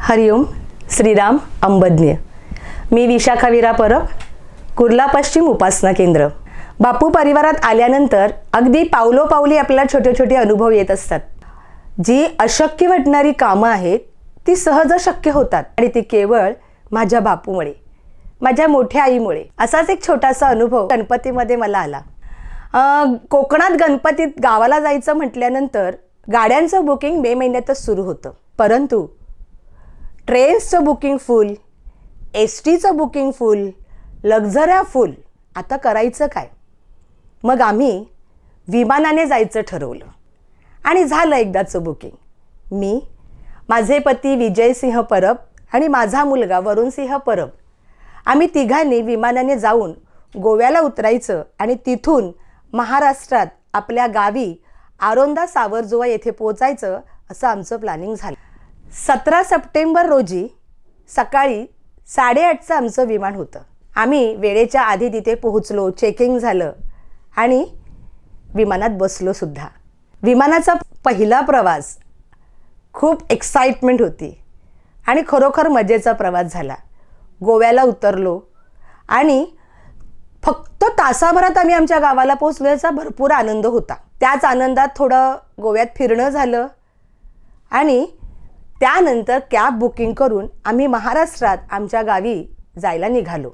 हरिओम श्रीराम अंबज्ञ. मी विशाखा विरा परब कुर्ला पश्चिम उपासना केंद्र. बापू परिवारात आल्यानंतर अगदी पावलोपावली आपल्याला छोटे छोटे अनुभव येत असतात. जी अशक्य वाटणारी कामं आहेत ती सहज शक्य होतात आणि ती केवळ माझ्या बापूमुळे माझ्या मोठ्या आईमुळे. असाच एक छोटासा अनुभव गणपतीमध्ये मला आला. कोकणात गणपतीत गावाला जायचं म्हटल्यानंतर गाड्यांचं बुकिंग मे महिन्यातच सुरू होतं. परंतु ट्रेन्सचं बुकिंग फुल एस टीचं बुकिंग फुल लक्झऱ्या फुल आता करायचं काय? मग आम्ही विमानाने जायचं ठरवलं आणि झालं एकदाचं बुकिंग. मी माझे पती विजयसिंह परब आणि माझा मुलगा वरुणसिंह परब. आम्ही तिघांनी विमानाने जाऊन गोव्याला उतरायचं आणि तिथून महाराष्ट्रात आपल्या गावी आरोंदा सावरजोवा येथे पोचायचं असं आमचं प्लॅनिंग झालं. सतरा सप्टेंबर रोजी सकाळी साडेआठचं आमचं विमान होतं. आम्ही वेळेच्या आधी तिथे पोहोचलो चेकिंग झालं आणि विमानात बसलोसुद्धा विमानाचा पहिला प्रवास खूप एक्साइटमेंट होती आणि खरोखर मजेचा प्रवास झाला. गोव्याला उतरलो आणि फक्त तासाभरात आम्ही आमच्या गावाला पोहोचलो याचा भरपूर आनंद होता. त्याच आनंदात थोडं गोव्यात फिरणं झालं आणि त्यानंतर कॅब बुकिंग करून आम्ही महाराष्ट्रात आमच्या गावी जायला निघालो.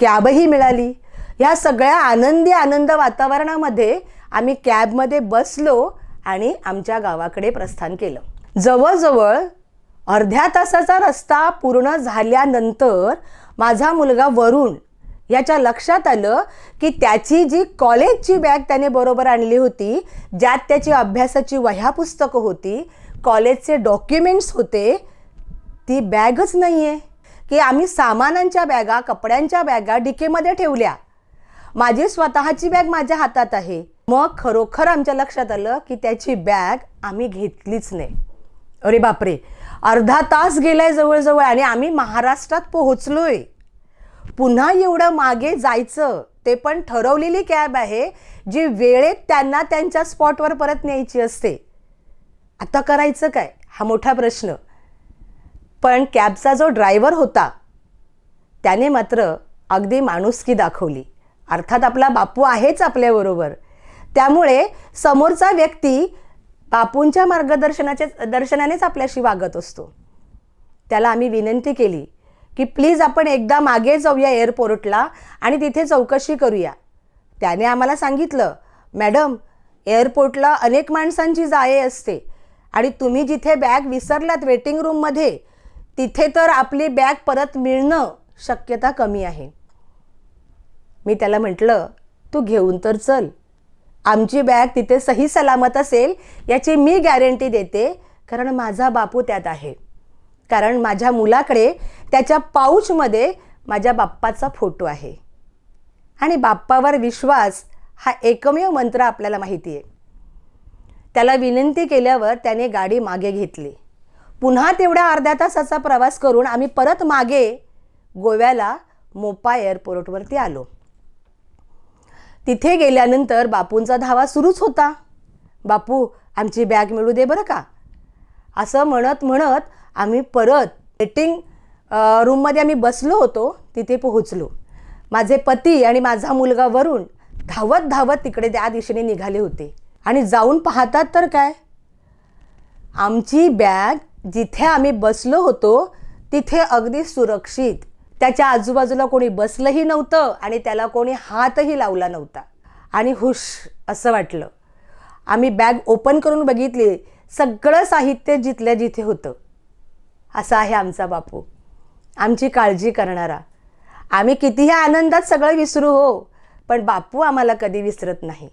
कॅबही मिळाली. ह्या सगळ्या आनंदी आनंद वातावरणामध्ये आम्ही कॅबमध्ये बसलो आणि आमच्या गावाकडे प्रस्थान केलं. जवळजवळ अर्ध्या तासाचा रस्ता पूर्ण झाल्यानंतर माझा मुलगा वरुण याच्या लक्षात आलं की त्याची जी कॉलेजची बॅग त्याने बरोबर आणली होती ज्यात त्याची अभ्यासाची वह्या पुस्तकं होती कॉलेजचे डॉक्युमेंट्स होते ती बॅगच नाही आहे की आम्ही सामानांच्या बॅगा कपड्यांच्या बॅगा डिकेमध्ये ठेवल्या. माझी स्वतःची बॅग माझ्या हातात आहे. मग खरोखर आमच्या लक्षात आलं की त्याची बॅग आम्ही घेतलीच नाही. अरे बापरे. अर्धा तास गेलाय जवळजवळ आणि आम्ही महाराष्ट्रात पोहोचलोय. पुन्हा एवढं मागे जायचं ते पण ठरवलेली कॅब आहे जी वेळेत त्यांना त्यांच्या स्पॉटवर परत न्यायची असते. आता करायचं काय? हा मोठा प्रश्न. पण कॅबचा जो ड्रायव्हर होता त्याने मात्र अगदी माणुसकी दाखवली. अर्थात आपला बापू आहेच आपल्याबरोबर त्यामुळे समोरचा व्यक्ती बापूंच्या मार्गदर्शनाचे दर्शनानेच आपल्याशी वागत असतो. त्याला आम्ही विनंती केली की प्लीज आपण एकदा मागे जाऊया एअरपोर्टला आणि तिथे चौकशी करूया. त्याने आम्हाला सांगितलं मॅडम एअरपोर्टला अनेक माणसांची जाये असते. आणि तुम्ही जिथे बॅग विसरलात वेटिंग रूममध्ये तिथे तर आपली बॅग परत मिळणं शक्यता कमी आहे. मी त्याला म्हटलं तू घेऊन तर चल. आमची बॅग तिथे सही सलामत असेल याची मी गॅरंटी देते कारण माझा बापू त्यात आहे. कारण माझ्या मुलाकडे त्याच्या पाऊचमध्ये माझ्या बाप्पाचा फोटो आहे. आणि बाप्पावर विश्वास हा एकमेव मंत्र आपल्याला माहिती आहे. त्याला विनंती केल्यावर त्याने गाडी मागे घेतली. पुन्हा तेवढ्या अर्ध्या तासाचा प्रवास करून आम्ही परत मागे गोव्याला मोपा एअरपोर्टवरती आलो. तिथे गेल्यानंतर बापूंचा धावा सुरूच होता. बापू आमची बॅग मिळू दे बरं का? असं म्हणत म्हणत आम्ही परत वेटिंग रूममध्ये आम्ही बसलो होतो तिथे पोहोचलो. माझे पती आणि माझा मुलगा वरून धावत धावत तिकडे त्या दिशेने निघाले होते. आणि जाऊन पाहतात तर काय? आमची बॅग जिथे आम्ही बसलो होतो तिथे अगदी सुरक्षित. त्याच्या आजूबाजूला कोणी बसलंही नव्हतं आणि त्याला कोणी हातही लावला नव्हता. आणि हुश असं वाटलं. आम्ही बॅग ओपन करून बघितली. सगळं साहित्य जिथल्या जिथे होतं. असा आहे आमचा बापू. आमची काळजी करणारा. आम्ही कितीही आनंदात सगळं विसरू हो पण बापू आम्हाला कधी विसरत नाही.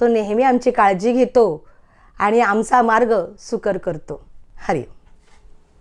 तो नेहमी आमची काळजी घेतो आणि आमचा मार्ग सुकर करतो. हरिओम.